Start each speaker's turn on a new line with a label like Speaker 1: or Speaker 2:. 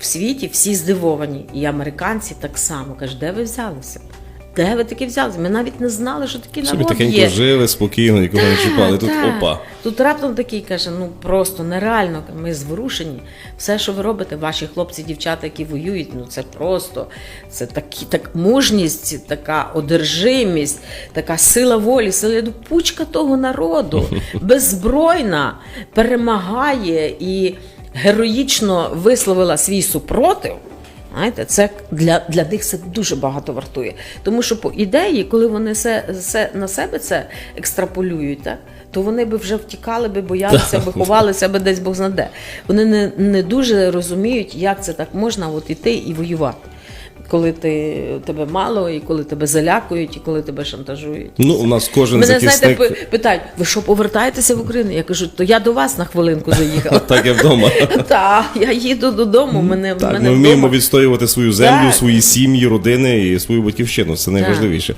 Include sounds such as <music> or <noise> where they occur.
Speaker 1: в світі всі здивовані. І американці так само кажуть, де ви взялися? Де ви такі взялися? Ми навіть не знали, що
Speaker 2: Собі
Speaker 1: народ
Speaker 2: тихенько
Speaker 1: є.
Speaker 2: жили, спокійно, нікого не чіпали. Тут опа.
Speaker 1: Тут раптом такий каже: ну просто нереально. Ми зворушені. Все, що ви робите, ваші хлопці, дівчата, які воюють, ну це просто це такі, так мужність, така одержимість, така сила волі, сила пучка того народу, <laughs> беззбройна, перемагає і героїчно висловила свій супротив. Знаєте, це для, для них це дуже багато вартує. Тому що по ідеї, коли вони все, все на себе це екстраполюють, так, то вони би вже втікали, би боялися, би ховалися би десь Бог знаде. Вони не, не дуже розуміють, як це так можна от іти і воювати. Коли ти, тебе мало, і коли тебе залякують, і коли тебе шантажують.
Speaker 2: Ну, у нас кожен
Speaker 1: Мене
Speaker 2: захисник.
Speaker 1: знаєте, пи- питають: ви що повертаєтеся в Україну? Я кажу, то я до вас на хвилинку заїхала. <laughs>
Speaker 2: Так я вдома. <laughs>
Speaker 1: Так, я їду додому. Мене
Speaker 2: Так,
Speaker 1: мене
Speaker 2: ми вміємо відстоювати свою землю, свої сім'ї, родини і свою батьківщину. Це найважливіше.